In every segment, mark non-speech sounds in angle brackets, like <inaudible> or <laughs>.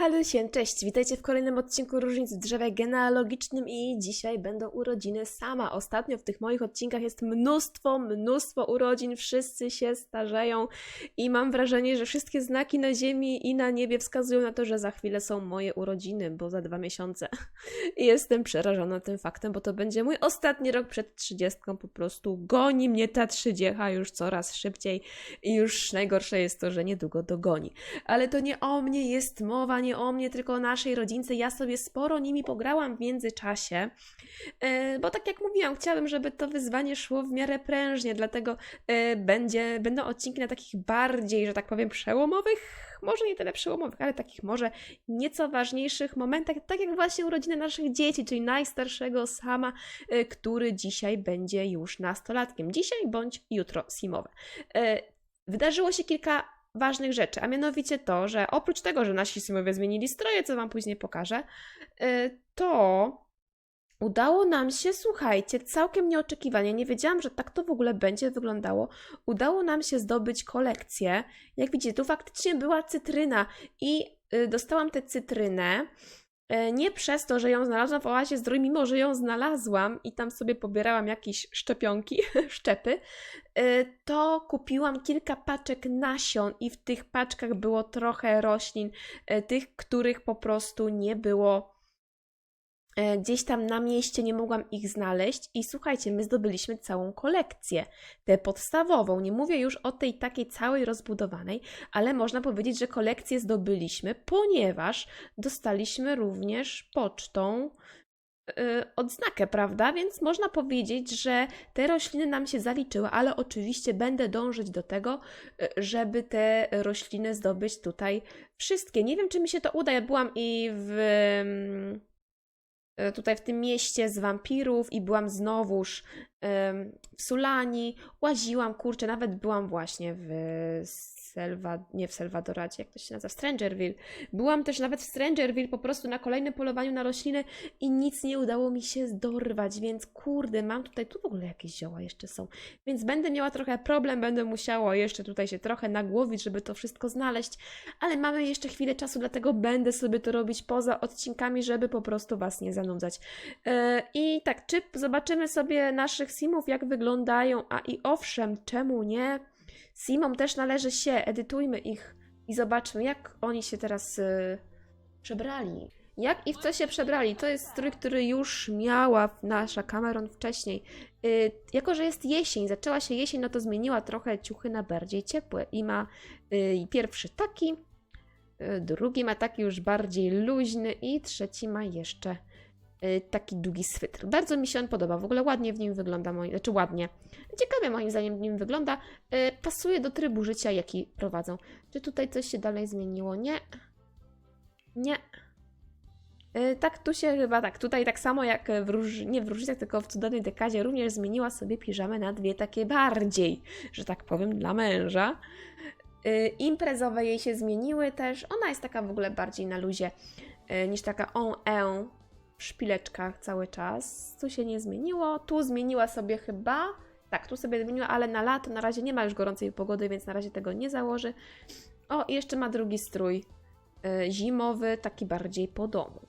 Halusien, cześć! Witajcie w kolejnym odcinku Różnic w drzewie genealogicznym i dzisiaj będą urodziny sama. Ostatnio w tych moich odcinkach jest mnóstwo, mnóstwo urodzin, wszyscy się starzeją i mam wrażenie, że wszystkie znaki na ziemi i na niebie wskazują na to, że za chwilę są moje urodziny, bo za dwa miesiące. I <laughs> jestem przerażona tym faktem, bo to będzie mój ostatni rok przed trzydziestką, po prostu goni mnie ta trzydziecha już coraz szybciej i już najgorsze jest to, że niedługo dogoni. Ale to nie o mnie jest mowa, nie o mnie, tylko o naszej rodzince. Ja sobie sporo nimi pograłam w międzyczasie, e, bo tak jak mówiłam, chciałabym, żeby to wyzwanie szło w miarę prężnie, dlatego e, będzie, będą odcinki na takich bardziej, że tak powiem, przełomowych, może nie tyle przełomowych, ale takich może nieco ważniejszych momentach, tak jak właśnie urodziny naszych dzieci, czyli najstarszego sama, e, który dzisiaj będzie już nastolatkiem. Dzisiaj bądź jutro simowe. Wydarzyło się kilka ważnych rzeczy, a mianowicie to, że oprócz tego, że nasi simowie zmienili stroje, co Wam później pokażę, y, to udało nam się, słuchajcie, całkiem nieoczekiwanie, nie wiedziałam, że tak to w ogóle będzie wyglądało, udało nam się zdobyć kolekcję. Jak widzicie, tu faktycznie była cytryna i y, dostałam tę cytrynę. Y, Nie przez to, że ją znalazłam w oazie zdrój, mimo że ją znalazłam i tam sobie pobierałam jakieś szczepionki, <laughs> szczepy, y, to kupiłam kilka paczek nasion i w tych paczkach było trochę roślin, y, tych, których po prostu nie było. e, gdzieś tam na mieście, nie mogłam ich znaleźć. I słuchajcie, my zdobyliśmy całą kolekcję, tę podstawową. Nie mówię już o tej takiej całej rozbudowanej, ale można powiedzieć, że kolekcję zdobyliśmy, ponieważ dostaliśmy również pocztą y, odznakę, prawda? Więc można powiedzieć, że te rośliny nam się zaliczyły, ale oczywiście będę dążyć do tego, y, żeby te rośliny zdobyć tutaj wszystkie. Nie wiem, czy mi się to uda. Ja byłam i w mm, tutaj w tym mieście z wampirów i byłam znowuż w Sulani, łaziłam, kurczę, nawet byłam właśnie w Selva, nie w Selvadoracie, jak to się nazywa, w Strangerville. Byłam też nawet w Strangerville po prostu na kolejnym polowaniu na rośliny i nic nie udało mi się dorwać, więc kurde, mam tutaj, tu w ogóle jakieś zioła jeszcze są, więc będę miała trochę problem, będę musiała jeszcze tutaj się trochę nagłowić, żeby to wszystko znaleźć, ale mamy jeszcze chwilę czasu, dlatego będę sobie to robić poza odcinkami, żeby po prostu Was nie zanudzać. Yy, I tak, czy zobaczymy sobie naszych simów, jak wyglądają, a i owszem, czemu nie? Simom też należy się, edytujmy ich i zobaczmy, jak oni się teraz yy, przebrali. Jak i w co się przebrali? To jest strój, który już miała nasza Cameron wcześniej. Yy, jako, że jest jesień, zaczęła się jesień, no to zmieniła trochę ciuchy na bardziej ciepłe i ma yy, pierwszy taki, yy, drugi ma taki już bardziej luźny i trzeci ma jeszcze taki długi switr. Bardzo mi się on podoba, w ogóle ładnie w nim wygląda, moi, znaczy ładnie. Ciekawie moim zdaniem w nim wygląda. Yy, pasuje do trybu życia, jaki prowadzą. Czy tutaj coś się dalej zmieniło? Nie. Nie. Yy, tak, tu się chyba tak, tutaj tak samo jak w róż, nie w różnicach, tylko w cudownej dekadzie również zmieniła sobie piżamę na dwie takie bardziej, że tak powiem, dla męża. Yy, imprezowe jej się zmieniły też. Ona jest taka w ogóle bardziej na luzie yy, niż taka on en szpileczkach cały czas. Tu się nie zmieniło. Tu zmieniła sobie chyba. Tak, tu sobie zmieniła, ale na lato na razie nie ma już gorącej pogody, więc na razie tego nie założy. O, i jeszcze ma drugi strój yy, zimowy, taki bardziej po domu.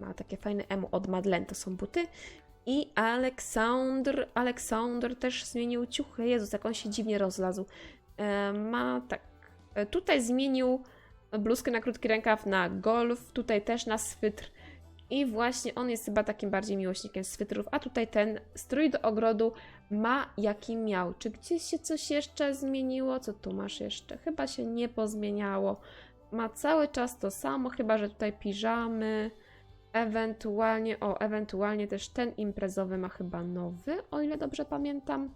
Ma takie fajne emu od Madeleine, to są buty. I Aleksandr, Aleksandr też zmienił ciuchy. Jezus, jak on się dziwnie rozlazł. E, ma tak, e, tutaj zmienił bluzkę na krótki rękaw na golf, tutaj też na switr. I właśnie on jest chyba takim bardziej miłośnikiem swytrów, a tutaj ten strój do ogrodu ma jaki miał. Czy gdzieś się coś jeszcze zmieniło? Co tu masz jeszcze? Chyba się nie pozmieniało. Ma cały czas to samo, chyba że tutaj piżamy. Ewentualnie, o, ewentualnie też ten imprezowy ma chyba nowy, o ile dobrze pamiętam.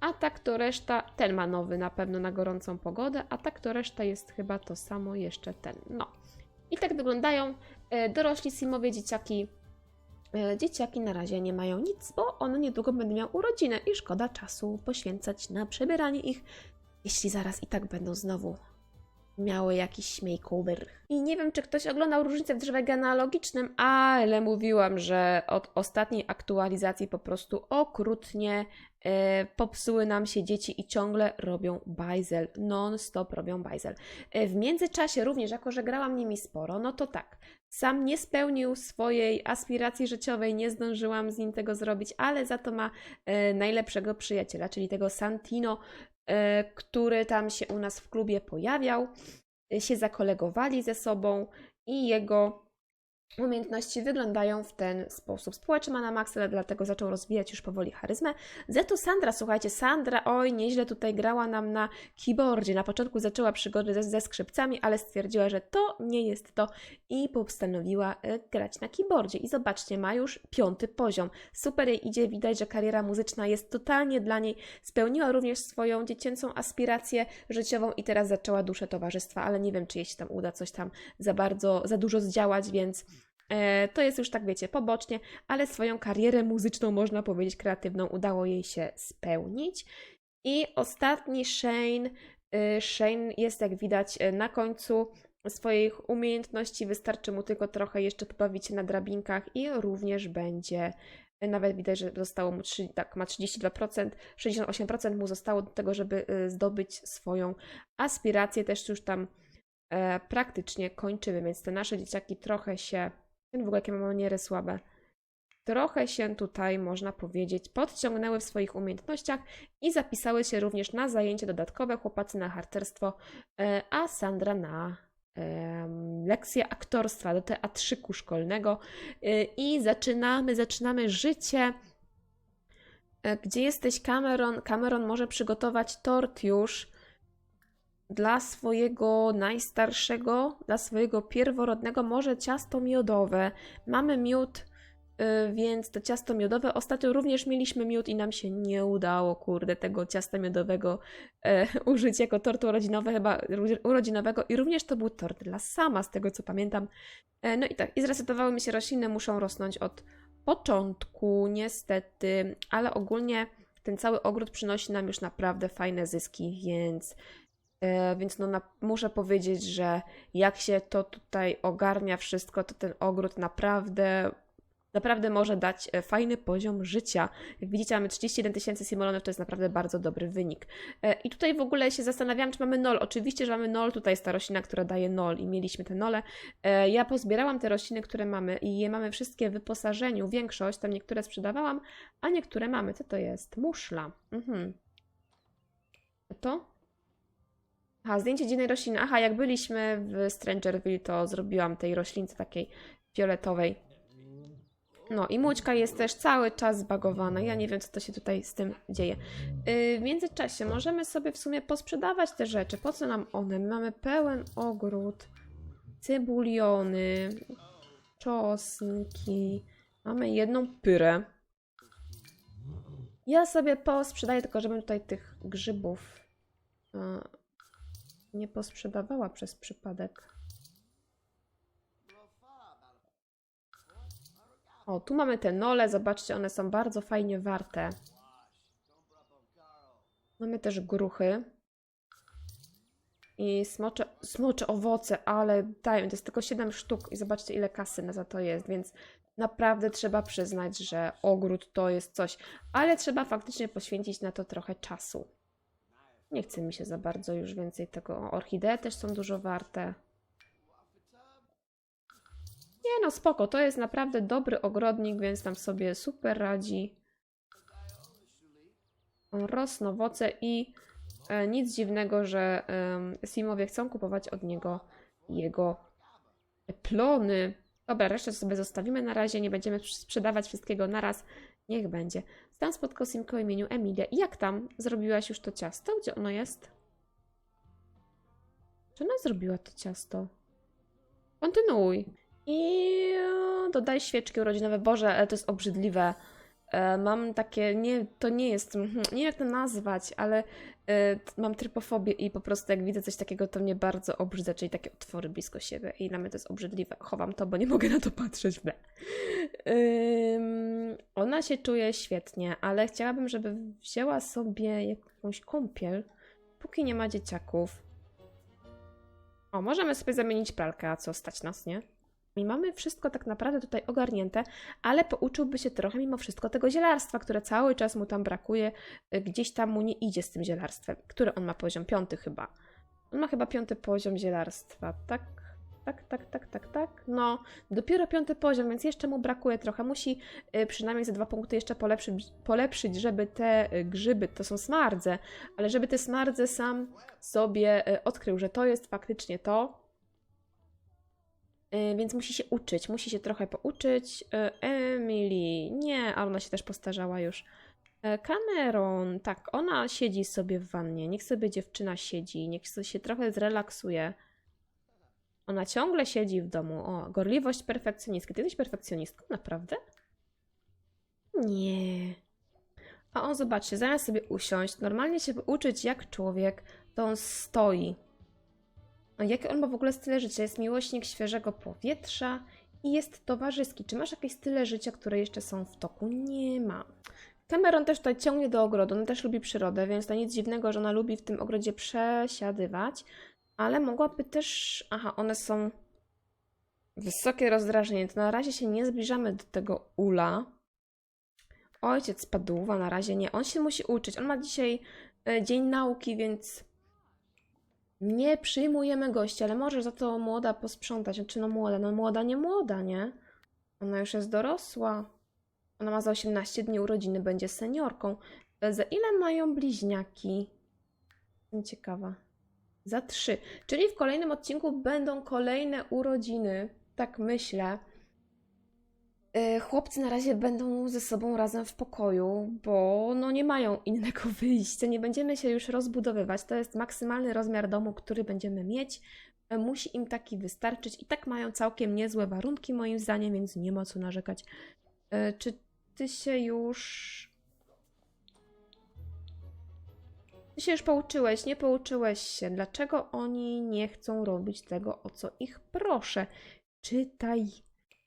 A tak to reszta, ten ma nowy na pewno na gorącą pogodę, a tak to reszta jest chyba to samo jeszcze ten. No. I tak wyglądają dorośli simowie dzieciaki. E, Dzieciaki na razie nie mają nic, bo one niedługo będą miały urodzinę i szkoda czasu poświęcać na przebieranie ich, jeśli zaraz i tak będą znowu miały jakiś makeover. I nie wiem, czy ktoś oglądał różnicę w drzewie genealogicznym, ale mówiłam, że od ostatniej aktualizacji po prostu okrutnie e, popsuły nam się dzieci i ciągle robią bajzel. Non-stop robią bajzel. E, w międzyczasie również, jako że grałam nimi sporo, no to tak, sam nie spełnił swojej aspiracji życiowej, nie zdążyłam z nim tego zrobić, ale za to ma e, najlepszego przyjaciela, czyli tego Santino, e, który tam się u nas w klubie pojawiał, e, się zakolegowali ze sobą i jego umiejętności wyglądają w ten sposób. Społeczny ma na maksa, dlatego zaczął rozwijać już powoli charyzmę. Zetu Sandra, słuchajcie, Sandra, oj, nieźle tutaj grała nam na keyboardzie. Na początku zaczęła przygodę ze, ze skrzypcami, ale stwierdziła, że to nie jest to i postanowiła e, grać na keyboardzie. I zobaczcie, ma już piąty poziom. Super jej idzie, widać, że kariera muzyczna jest totalnie dla niej. Spełniła również swoją dziecięcą aspirację życiową i teraz zaczęła duszę towarzystwa, ale nie wiem, czy jej się tam uda coś tam za bardzo, za dużo zdziałać, więc To jest już tak, wiecie, pobocznie, ale swoją karierę muzyczną, można powiedzieć, kreatywną udało jej się spełnić. I ostatni Shane. y, Shane jest, jak widać, e, na końcu swoich umiejętności. Wystarczy mu tylko trochę jeszcze pobawić się na drabinkach i również będzie. e, Nawet widać, że zostało mu, trzy- tak, ma 32%, 68% mu zostało do tego, żeby y, zdobyć swoją aspirację. Też już tam e, praktycznie kończymy, więc te nasze dzieciaki trochę się w ogóle jakie mam maniery słabe. Trochę się tutaj, można powiedzieć, podciągnęły w swoich umiejętnościach i zapisały się również na zajęcie dodatkowe, chłopacy na harcerstwo, e, a Sandra na lekcję aktorstwa do teatrzyku szkolnego. E, I zaczynamy, zaczynamy życie. E, Gdzie jesteś, Cameron? Cameron może przygotować tort już dla swojego najstarszego, dla swojego pierworodnego, może ciasto miodowe. Mamy miód, y, więc to ciasto miodowe. Ostatnio również mieliśmy miód i nam się nie udało, kurde, tego ciasta miodowego e, <laughs> użyć jako tortu urodzinowe, chyba urodzinowego. I również to był tort dla sama, z tego co pamiętam. E, no i tak, i zresetowały mi się rośliny, muszą rosnąć od początku, niestety, ale ogólnie ten cały ogród przynosi nam już naprawdę fajne zyski, więc Więc no, na, muszę powiedzieć, że jak się to tutaj ogarnia wszystko, to ten ogród naprawdę, naprawdę może dać e, fajny poziom życia. Jak widzicie, mamy 31 tysięcy simolonów, to jest naprawdę bardzo dobry wynik. E, I tutaj w ogóle się zastanawiałam, czy mamy nol. Oczywiście, że mamy nol, tutaj jest ta roślina, która daje nol i mieliśmy te nole. E, Ja pozbierałam te rośliny, które mamy i je mamy wszystkie w wyposażeniu, większość, tam niektóre sprzedawałam, a niektóre mamy. Co to jest? Muszla. Mhm. To? Aha, zdjęcie dziwnej rośliny. Aha, jak byliśmy w Strangerville, to zrobiłam tej roślince takiej fioletowej. No i Mućka jest też cały czas zbagowana. Ja nie wiem, co to się tutaj z tym dzieje. Yy, w międzyczasie możemy sobie w sumie posprzedawać te rzeczy. Po co nam one? My mamy pełen ogród, cebuliony, czosnki. Mamy jedną pyrę. Ja sobie posprzedaję, tylko żebym tutaj tych grzybów e, nie posprzedawała przez przypadek. O, tu mamy te nole, zobaczcie, one są bardzo fajnie warte. Mamy też gruchy. I smocze, smocze owoce, ale dają, to jest tylko 7 sztuk i zobaczcie ile kasy na za to jest, więc naprawdę trzeba przyznać, że ogród to jest coś, ale trzeba faktycznie poświęcić na to trochę czasu. Nie chce mi się za bardzo już więcej tego. Orchidee też są dużo warte. Nie no, spoko, to jest naprawdę dobry ogrodnik, więc tam sobie super radzi. Rosną owoce i e, nic dziwnego, że em, Simowie chcą kupować od niego jego plony. Dobra, resztę sobie zostawimy na razie, nie będziemy sprzedawać wszystkiego naraz. Niech będzie. Stan spotkał Simkę o imieniu Emilia. Jak tam? Zrobiłaś już to ciasto? Gdzie ono jest? Czy ona zrobiła to ciasto? Kontynuuj. I dodaj świeczki urodzinowe. Boże, ale to jest obrzydliwe. E, Mam takie, nie, to nie jest, mhm, nie jak to nazwać, ale e, mam trypofobię i po prostu jak widzę coś takiego, to mnie bardzo obrzydza, czyli takie otwory blisko siebie i dla mnie to jest obrzydliwe. Chowam to, bo nie mogę na to patrzeć. Ble. Ona się czuje świetnie, ale chciałabym, żeby wzięła sobie jakąś kąpiel, póki nie ma dzieciaków. O, możemy sobie zamienić pralkę, a co stać nas, nie? I mamy wszystko tak naprawdę tutaj ogarnięte, ale pouczyłby się trochę mimo wszystko tego zielarstwa, które cały czas mu tam brakuje. Y, Gdzieś tam mu nie idzie z tym zielarstwem. Który on ma poziom? Piąty chyba. On ma chyba piąty poziom zielarstwa, tak? Tak, tak, tak, tak, tak. No, dopiero piąty poziom, więc jeszcze mu brakuje trochę. Musi y, przynajmniej ze dwa punkty jeszcze polepszyć, polepszyć, żeby te y, grzyby, to są smardze, ale żeby te smardze sam sobie odkrył, że to jest faktycznie to. Y, Więc musi się uczyć, musi się trochę pouczyć. Y, Emily, nie, a ona się też postarzała już. E, Cameron, tak, ona siedzi sobie w wannie. Niech sobie dziewczyna siedzi, niech się trochę zrelaksuje. Ona ciągle siedzi w domu. O, gorliwość perfekcjonistki. Ty jesteś perfekcjonistką, naprawdę? Nie. A on, zobaczcie, zamiast sobie usiąść, normalnie się uczyć jak człowiek, to on stoi. A jaki on ma w ogóle styl życia? Jest miłośnik świeżego powietrza i jest towarzyski. Czy masz jakieś style życia, które jeszcze są w toku? Nie ma. Cameron też tutaj ciągnie do ogrodu, on też lubi przyrodę, więc to nic dziwnego, że ona lubi w tym ogrodzie przesiadywać, ale mogłaby też... Aha, one są wysokie rozdrażnienie, to na razie się nie zbliżamy do tego ula. Ojciec Paduwa na razie nie, on się musi uczyć, on ma dzisiaj e, dzień nauki, więc nie przyjmujemy gości, ale może za to młoda posprzątać. Znaczy, no młoda, no młoda, nie młoda, nie? Ona już jest dorosła. Ona ma za 18 dni urodziny, będzie seniorką. Za ile mają bliźniaki? Ciekawa. Za trzy. Czyli w kolejnym odcinku będą kolejne urodziny. Tak myślę. E, Chłopcy na razie będą ze sobą razem w pokoju, bo no nie mają <laughs> innego wyjścia. Nie będziemy się już rozbudowywać. To jest maksymalny rozmiar domu, który będziemy mieć. E, Musi im taki wystarczyć. I tak mają całkiem niezłe warunki, moim zdaniem, więc nie ma co narzekać. E, Czy ty się już. Ty się już pouczyłeś, nie pouczyłeś się. Dlaczego oni nie chcą robić tego, o co ich proszę? Czytaj,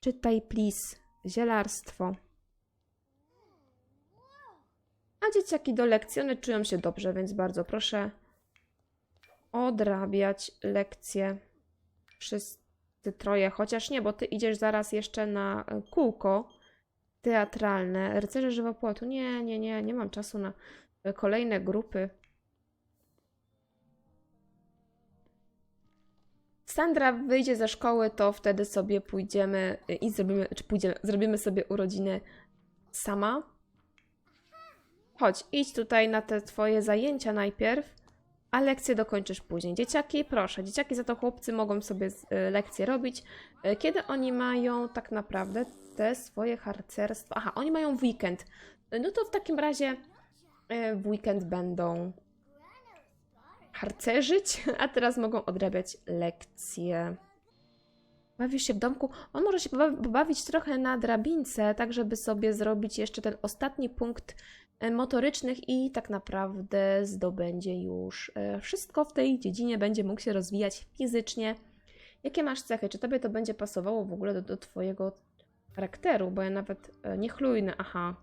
czytaj, please. Zielarstwo. A dzieciaki do lekcji, one czują się dobrze, więc bardzo proszę odrabiać lekcje. Wszyscy troje, chociaż nie, bo ty idziesz zaraz jeszcze na kółko teatralne. Rycerze żywopłotu. Nie, nie, nie, nie mam czasu na kolejne grupy. Sandra wyjdzie ze szkoły, to wtedy sobie pójdziemy y, i zrobimy, czy pójdziemy, zrobimy sobie urodziny sama. Chodź, idź tutaj na te twoje zajęcia najpierw, a lekcje dokończysz później. Dzieciaki, proszę, dzieciaki za to chłopcy mogą sobie y, lekcje robić. Y, Kiedy oni mają tak naprawdę te swoje harcerstwa? Aha, oni mają weekend. No to w takim razie w weekend będą harcerzyć, <laughs> a teraz mogą odrabiać lekcje. Bawisz się w domku? On może się pobawi- pobawić trochę na drabince, tak żeby sobie zrobić jeszcze ten ostatni punkt e, motorycznych i tak naprawdę zdobędzie już e, wszystko w tej dziedzinie, będzie mógł się rozwijać fizycznie. Jakie masz cechy? Czy tobie to będzie pasowało w ogóle do, do twojego charakteru? Bo ja nawet e, niechlujny, aha.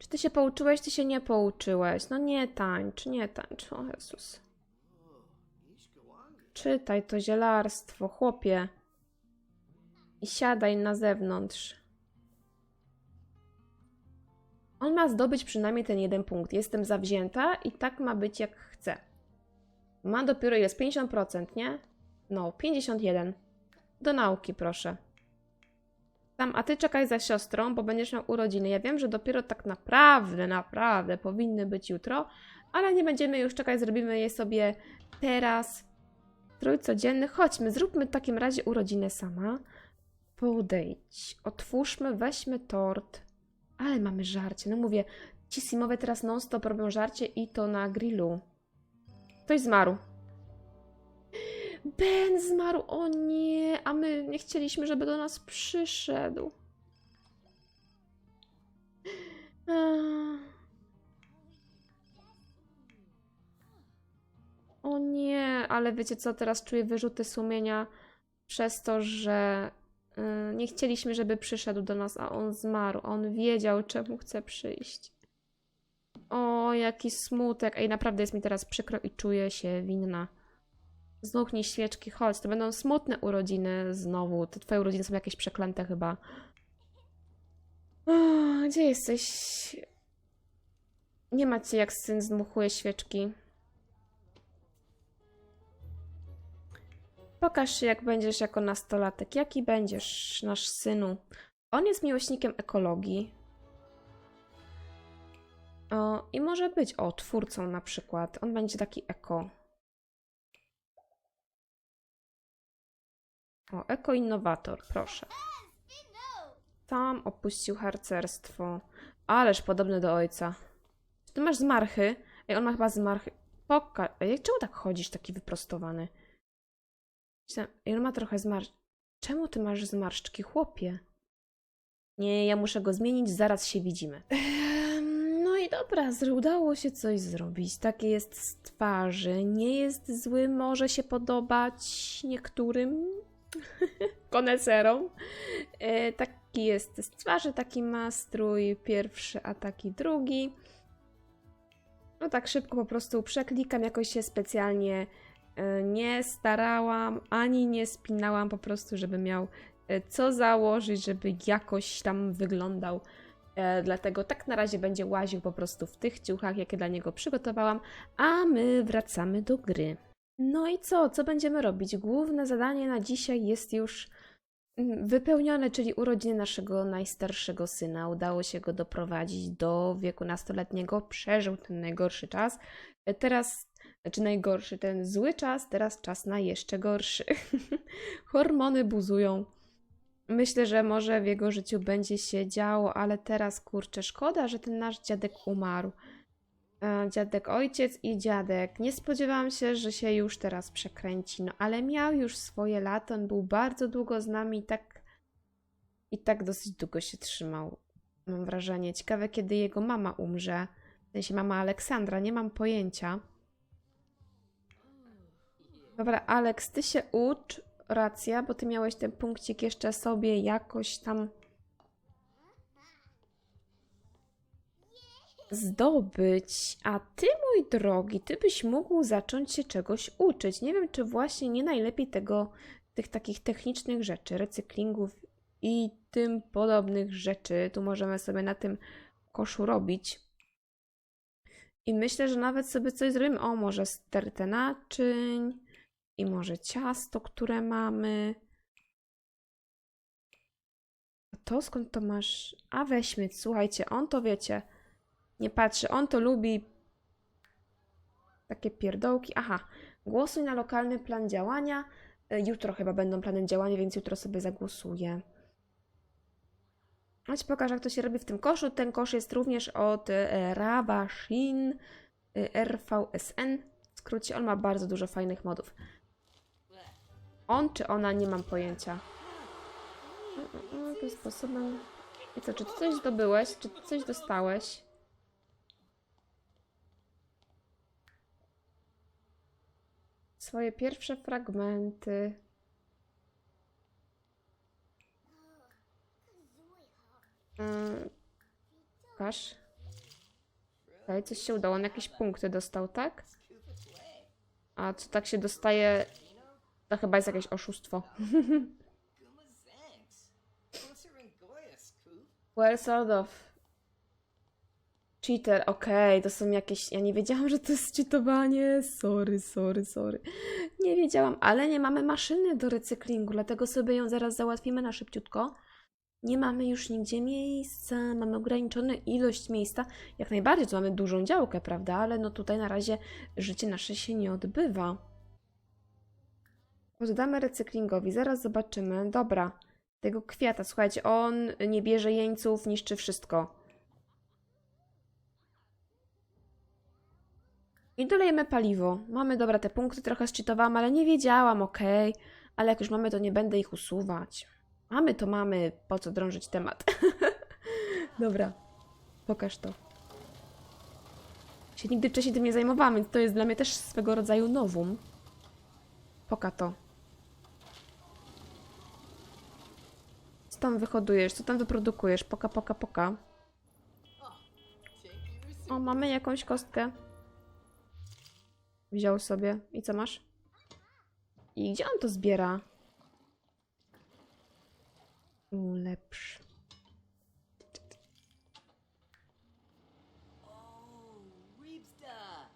Czy ty się pouczyłeś, czy się nie pouczyłeś? No nie tańcz, nie tańcz, o Jezus. Czytaj to zielarstwo, chłopie. I siadaj na zewnątrz. On ma zdobyć przynajmniej ten jeden punkt. Jestem zawzięta i tak ma być jak chcę. Ma dopiero jest 50%, nie? No, 51. Do nauki, proszę. Tam, a ty czekaj za siostrą, bo będziesz miał urodziny. Ja wiem, że dopiero tak naprawdę, naprawdę powinny być jutro, ale nie będziemy już czekać, zrobimy je sobie teraz. Strój codzienny. Chodźmy, zróbmy w takim razie urodziny sama. Podejdź, otwórzmy, weźmy tort. Ale mamy żarcie. No mówię, ci Simowie teraz non-stop robią żarcie i to na grillu. Ktoś zmarł. Ben zmarł, o nie, a my nie chcieliśmy, żeby do nas przyszedł. O nie, ale wiecie co, teraz czuję wyrzuty sumienia przez to, że y, nie chcieliśmy, żeby przyszedł do nas, a on zmarł. On wiedział, czemu chce przyjść. O, jaki smutek. Ej, naprawdę jest mi teraz przykro i czuję się winna. Znuchnij świeczki, chodź. To będą smutne urodziny znowu. Te twoje urodziny są jakieś przeklęte chyba. Gdzie jesteś? Nie macie jak syn zdmuchuje świeczki. Pokaż się, jak będziesz jako nastolatek. Jaki będziesz, nasz synu? On jest miłośnikiem ekologii. O, I może być, o, twórcą na przykład. On będzie taki eko. O, eko-innowator, proszę. Tam opuścił harcerstwo. Ależ podobny do ojca. Czy ty masz zmarchy? Ej, on ma chyba zmarchy. Poka... Ej, czemu tak chodzisz, taki wyprostowany? Ej, on ma trochę zmarszczki. Czemu ty masz zmarszczki, chłopie? Nie, ja muszę go zmienić, zaraz się widzimy. No i dobra, udało się coś zrobić. Takie jest z twarzy. Nie jest zły, może się podobać niektórym <laughs> koneserom. E, taki jest z twarzy, taki ma strój pierwszy, a taki drugi. No tak szybko po prostu przeklikam, jakoś się specjalnie e, nie starałam, ani nie spinałam po prostu, żeby miał e, co założyć, żeby jakoś tam wyglądał. Dlatego tak na razie będzie łaził po prostu w tych ciuchach, jakie dla niego przygotowałam, a my wracamy do gry. No i co? Co będziemy robić? Główne zadanie na dzisiaj jest już mm, wypełnione, czyli urodziny naszego najstarszego syna. Udało się go doprowadzić do wieku nastoletniego, przeżył ten najgorszy czas. E, Teraz, znaczy najgorszy, ten zły czas, teraz czas na jeszcze gorszy. <laughs> Hormony buzują. Myślę, że może w jego życiu będzie się działo, ale teraz kurczę, szkoda, że ten nasz dziadek umarł. E, Dziadek ojciec i dziadek. Nie spodziewałam się, że się już teraz przekręci, no ale miał już swoje lata, on był bardzo długo z nami i tak i tak dosyć długo się trzymał. Mam wrażenie. Ciekawe, kiedy jego mama umrze. W sensie mama Aleksandra, nie mam pojęcia. Dobra, Aleks, ty się ucz, racja, bo ty miałeś ten punkcik jeszcze sobie jakoś tam zdobyć. A ty, mój drogi, ty byś mógł zacząć się czegoś uczyć. Nie wiem, czy właśnie nie najlepiej tego, tych takich technicznych rzeczy, recyklingów i tym podobnych rzeczy. Tu możemy sobie na tym koszu robić. I myślę, że nawet sobie coś zrobimy. O, może stertę naczyń i może ciasto, które mamy. To skąd to masz? A weźmy, słuchajcie, on to wiecie. Nie patrzy, on to lubi takie pierdołki. Aha, głosuj na lokalny plan działania. E, Jutro chyba będą plany działania, więc jutro sobie zagłosuję. Chodź pokażę, jak to się robi w tym koszu. Ten kosz jest również od e, Rabashin e, RVSN. W skrócie, on ma bardzo dużo fajnych modów. On czy ona, nie mam pojęcia. Mm, mm, mm, Jakim sposobem... I co, czy ty coś zdobyłeś? Czy ty coś dostałeś? Swoje pierwsze fragmenty. Mm, Pokaż. Okej, coś się udało. On jakieś punkty dostał, tak? A co tak się dostaje? To chyba jest jakieś oszustwo. Well, sort of. Cheater, okej, to są jakieś. Ja nie wiedziałam, że to jest cheatowanie. Sorry, sorry, sorry. Nie wiedziałam, ale nie mamy maszyny do recyklingu, dlatego sobie ją zaraz załatwimy na szybciutko. Nie mamy już nigdzie miejsca, mamy ograniczoną ilość miejsca. Jak najbardziej, tu mamy dużą działkę, prawda? Ale no tutaj na razie życie nasze się nie odbywa. Oddamy recyklingowi, zaraz zobaczymy. Dobra, tego kwiata, słuchajcie, on nie bierze jeńców, niszczy wszystko. I dolejemy paliwo. Mamy, dobra, te punkty trochę zczytowałam, ale nie wiedziałam, okej. Ale jak już mamy, to nie będę ich usuwać. Mamy to mamy, po co drążyć temat. <laughs> dobra, pokaż to. Się nigdy wcześniej tym nie zajmowałam, więc to jest dla mnie też swego rodzaju nowum. Poka to. Co tam wyhodujesz? Co tam wyprodukujesz? Poka, poka, poka. O, mamy jakąś kostkę. Wziął sobie. I co masz? I gdzie on to zbiera? Ulepsz.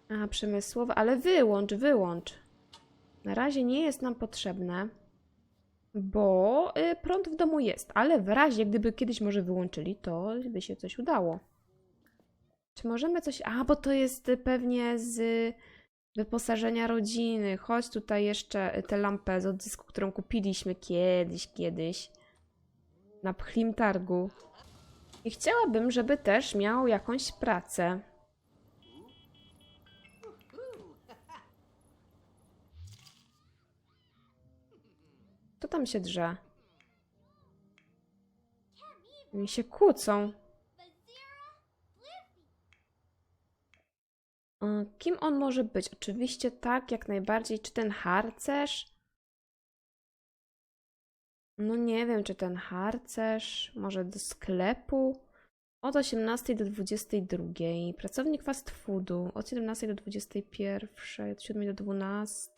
A, przemysłowe, ale wyłącz, wyłącz. Na razie nie jest nam potrzebne, bo y, prąd w domu jest, ale w razie, gdyby kiedyś może wyłączyli, to by się coś udało. Czy możemy coś... A, bo to jest y, pewnie z wyposażenia rodziny. Chodź tutaj jeszcze y, tę lampę z oddysku, którą kupiliśmy kiedyś, kiedyś na pchlim targu. I chciałabym, żeby też miał jakąś pracę. Kto tam się drze? Oni się kłócą. Kim on może być? Oczywiście tak, jak najbardziej. Czy ten harcerz? No nie wiem, czy ten harcerz, może do sklepu? Od 18 do 22. Pracownik fast foodu od 17 do 21, od 7 do 12.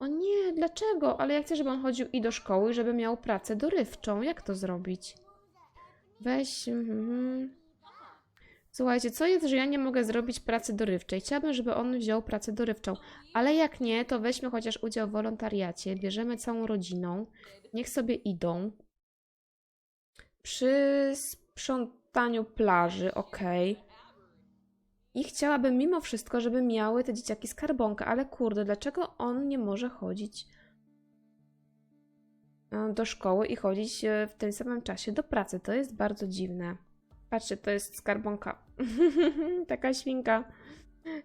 O nie, dlaczego? Ale ja chcę, żeby on chodził i do szkoły, żeby miał pracę dorywczą. Jak to zrobić? Weź. mhm. Słuchajcie, co jest, że ja nie mogę zrobić pracy dorywczej? Chciałabym, żeby on wziął pracę dorywczą, ale jak nie, to weźmy chociaż udział w wolontariacie, bierzemy całą rodziną, niech sobie idą. Przy sprzątaniu plaży, okej. I chciałabym mimo wszystko, żeby miały te dzieciaki skarbonkę, ale kurde, dlaczego on nie może chodzić e, do szkoły i chodzić e, w tym samym czasie do pracy? To jest bardzo dziwne. Patrzcie, to jest skarbonka. <laughs> Taka świnka.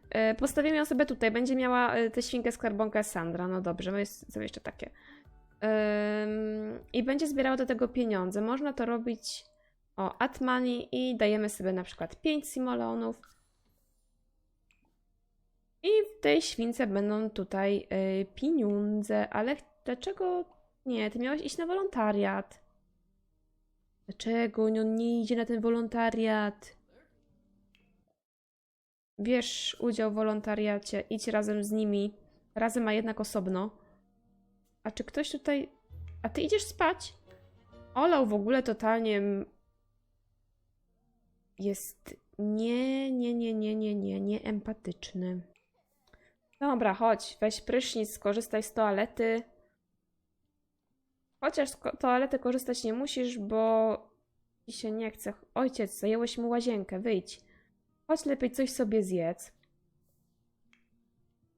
E, Postawimy ją sobie tutaj. Będzie miała e, tę świnkę skarbonkę Sandra. No dobrze, my są jeszcze takie. I będzie zbierała do tego pieniądze. Można to robić o money i dajemy sobie na przykład 5 simolonów. I w tej śwince będą tutaj y, pieniądze, ale dlaczego nie? Ty miałeś iść na wolontariat. Dlaczego on nie idzie na ten wolontariat? Bierz udział w wolontariacie, idź razem z nimi. Razem, a jednak osobno. A czy ktoś tutaj. A ty idziesz spać? Olał w ogóle totalnie. Jest nie, nie, nie, nie, nie, nie, nie empatyczny. Dobra, chodź, weź prysznic, skorzystaj z toalety. Chociaż z toalety korzystać nie musisz, bo ci się nie chce. Ojciec, zajęłeś mu łazienkę, wyjdź. Chodź lepiej coś sobie zjedz.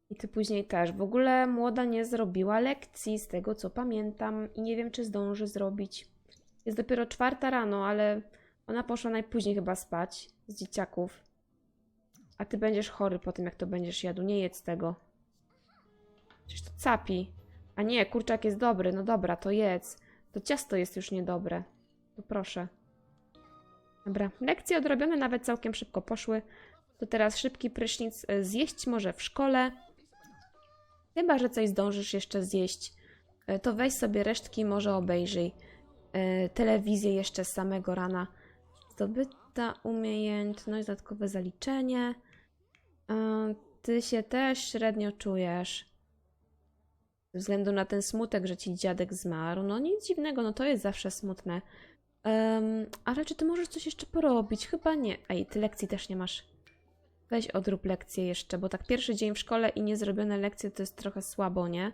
I ty później też. W ogóle młoda nie zrobiła lekcji, z tego co pamiętam, i nie wiem, czy zdąży zrobić. Jest dopiero czwarta rano, ale ona poszła najpóźniej chyba spać z dzieciaków. A ty będziesz chory po tym, jak to będziesz jadł. Nie jedz tego. Przecież to capi. A nie, kurczak jest dobry. No dobra, to jedz. To ciasto jest już niedobre. To proszę. Dobra, lekcje odrobione nawet całkiem szybko poszły. To teraz szybki prysznic. e, Zjeść może w szkole. Chyba, że coś zdążysz jeszcze zjeść. e, To weź sobie resztki, może obejrzyj. e, Telewizję jeszcze z samego rana. Zdobyta umiejętność, dodatkowe zaliczenie. Ty się też średnio czujesz. Ze względu na ten smutek, że ci dziadek zmarł. No nic dziwnego, no to jest zawsze smutne. Em, ale czy ty możesz coś jeszcze porobić? Chyba nie. Ej, ty lekcji też nie masz. Weź odrób lekcję jeszcze, bo tak pierwszy dzień w szkole i niezrobione lekcje to jest trochę słabo, nie?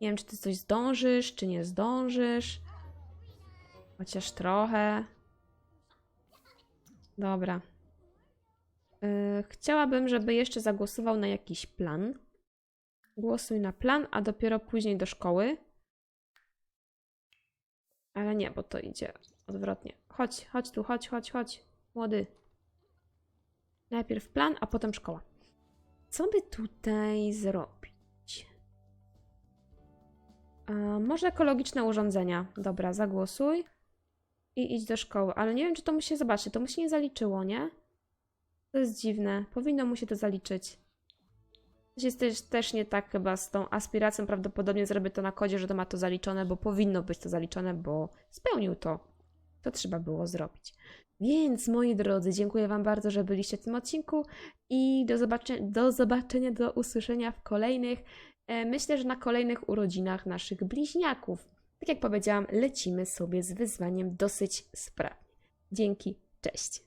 Nie wiem, czy ty coś zdążysz, czy nie zdążysz. Chociaż trochę. Dobra. Yy, chciałabym, żeby jeszcze zagłosował na jakiś plan. Głosuj na plan, a dopiero później do szkoły. Ale nie, bo to idzie odwrotnie. Chodź, chodź tu, chodź, chodź, chodź. Młody. Najpierw plan, a potem szkoła. Co by tutaj zrobić? A, może ekologiczne urządzenia. Dobra, zagłosuj. I idź do szkoły. Ale nie wiem, czy to mu się zobaczy. To mu się nie zaliczyło, nie? To jest dziwne. Powinno mu się to zaliczyć. Jest też, też nie tak chyba z tą aspiracją. Prawdopodobnie zrobię to na kodzie, że to ma to zaliczone, bo powinno być to zaliczone, bo spełnił to. To trzeba było zrobić. Więc moi drodzy, dziękuję Wam bardzo, że byliście w tym odcinku i do, zobaczenia, do zobaczenia, do usłyszenia w kolejnych. E, Myślę, że na kolejnych urodzinach naszych bliźniaków. Tak jak powiedziałam, lecimy sobie z wyzwaniem dosyć sprawnie. Dzięki, cześć.